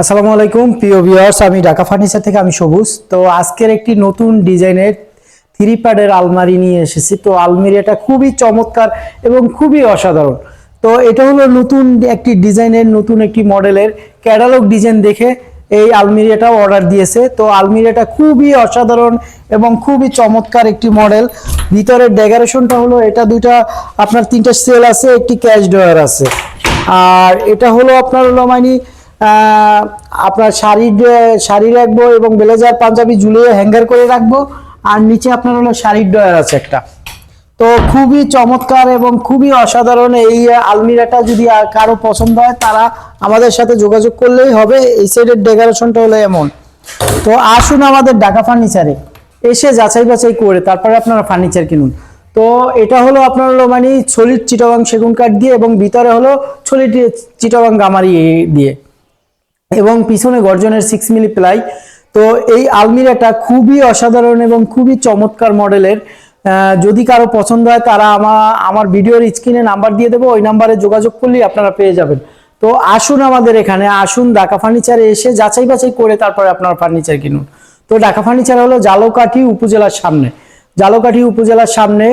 আসসালামু আলাইকুম, প্রিয় ভিউয়ার্স আমি ঢাকা ফার্নিচার থেকে আমি সবুজ। তো আজকের একটি নতুন ডিজাইনের থ্রি প্যাডের আলমারি নিয়ে এসেছি। তো আলমারিটা খুবই চমৎকার এবং খুবই অসাধারণ। তো এটা হলো নতুন একটি ডিজাইনের, নতুন একটি মডেলের ক্যাটালগ ডিজাইন দেখে এই আলমিরিয়াটা অর্ডার দিয়েছে। তো আলমিরিয়াটা খুবই অসাধারণ এবং খুবই চমৎকার একটি মডেল। ভিতরের ডেকোরেশনটা হলো, এটা দুইটা, আপনার তিনটা সেল আছে, একটি ক্যাশ ড্রয়ার আছে। আর এটা হলো আপনার হলো মানে আপনার শাড়ির শাড়ি রাখব এবং ব্লেজার পাঞ্জাবি ঝুলিয়ে হ্যাঙ্গার করে রাখব। আর নিচে আপনার হলো শাড়ির ডয়ার আছে একটা। তো খুবই চমৎকার এবং খুবই অসাধারণ এই আলমিরাটা যদি কারও পছন্দ হয়, তারা আমাদের সাথে যোগাযোগ করলেই হবে। এই সাইডের ডেকোরেশনটা হলো এমন। তো আসুন আমাদের ঢাকা ফার্নিচারে এসে যাচাই বাছাই করে তারপরে আপনারা ফার্নিচার কিনুন। তো এটা হলো আপনার হলো মানে ছলির চিটাবাং সেগুন কাঠ দিয়ে এবং ভিতরে হলো ছলির চিটাবাং গামারি দিয়ে। এবং পিছনে গর্জনের সিক্স মিলি প্লাই তো এই আলমিরাটা খুবই অসাধারণ এবং খুবই চমৎকার মডেলের। যদি কারও পছন্দ হয়, তারা আমার আমার ভিডিওর স্ক্রিনে নাম্বার দিয়ে দেবো, ওই নাম্বারে যোগাযোগ করলেই আপনারা পেয়ে যাবেন। তো আসুন আমাদের এখানে, আসুন ঢাকা ফার্নিচারে এসে যাচাই বাছাই করে তারপরে আপনার ফার্নিচার কিনুন। তো ঢাকা ফার্নিচার হলো জালকাঠি উপজেলার সামনে। জালকাঠি উপজেলার সামনে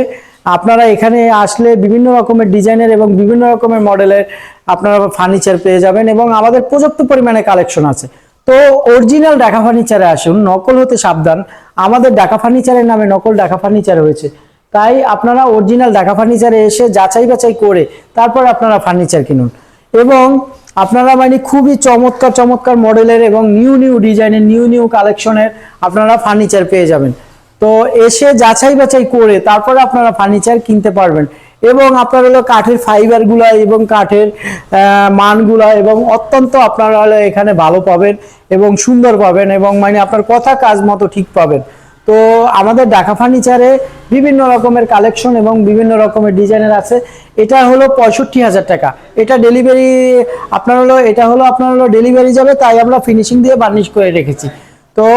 আপনারা এখানে আসলে বিভিন্ন রকমের ডিজাইনের এবং বিভিন্ন রকমের মডেলের আপনারা ফার্নিচার পেয়ে যাবেন এবং আমাদের পর্যাপ্ত পরিমাণে কালেকশন আছে। তো অরিজিনাল ঢাকা ফার্নিচারে আসুন, নকল হতে সাবধান। আমাদের ঢাকা ফার্নিচারের নামে নকল ঢাকা ফার্নিচার হয়েছে তাই আপনারা অরিজিনাল ঢাকা ফার্নিচারে এসে যাচাই বাছাই করে তারপর আপনারা ফার্নিচার কিনুন। এবং আপনারা মানে খুবই চমৎকার চমৎকার মডেলের এবং নিউ নিউ ডিজাইনের নিউ নিউ কালেকশনের আপনারা ফার্নিচার পেয়ে যাবেন। তো এসে যাচাই বাছাই করে তারপরে আপনারা ফার্নিচার কিনতে পারবেন। এবং আপনার হলো কাঠের ফাইবারগুলা এবং কাঠের মানগুলা এবং অত্যন্ত আপনারা হলো এখানে ভালো পাবেন এবং সুন্দর পাবেন এবং মানে আপনার কথা কাজ মতো ঠিক পাবেন। তো আমাদের ঢাকা ফার্নিচারে বিভিন্ন রকমের কালেকশন এবং বিভিন্ন রকমের ডিজাইনের আছে। এটা হলো পঁয়ষট্টি হাজার টাকা। এটা ডেলিভারি আপনার হলো, এটা হলো, আপনার হলো ডেলিভারি যাবে, তাই আমরা ফিনিশিং দিয়ে বার্নিশ করে রেখেছি। তো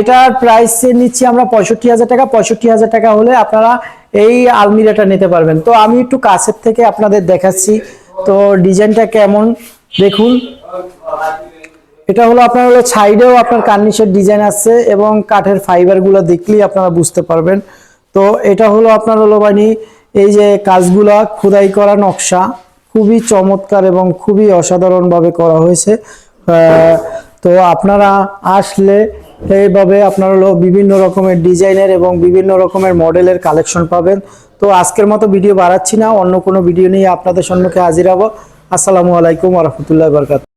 এটার প্রাইস নিচ্ছি আমরা পঁয়ষট্টি হাজার টাকা। পঁয়ষট্টি হাজার টাকা হলে আপনারা এই আলমিরাটা নিতে পারবেন। তো আমি একটু কাছের থেকে আপনাদের দেখাচ্ছি। তো ডিজাইনটা কেমন? দেখুন। এটা হলো আপনার হলো সাইডেও আপনার কার্নিশের ডিজাইন আছে এবং কাঠের ফাইবারগুলো দেখলেই আপনারা বুঝতে পারবেন। তো এটা হলো আপনার হলো মানে এই যে কাজগুলা খোদাই করা নকশা। খুবই চমৎকার এবং খুবই অসাধারণভাবে করা হয়েছে। তো আপনারা আসলে এইভাবে আপনারা হলো বিভিন্ন রকমের ডিজাইনের এবং বিভিন্ন রকমের মডেলের কালেকশন পাবেন। তো আজকের মতো ভিডিও বাড়াচ্ছি না, অন্য কোনো ভিডিও নিয়ে আপনাদের সম্মুখে হাজির হব। আসসালামু আলাইকুম রহমতুল্লাহ বরকাত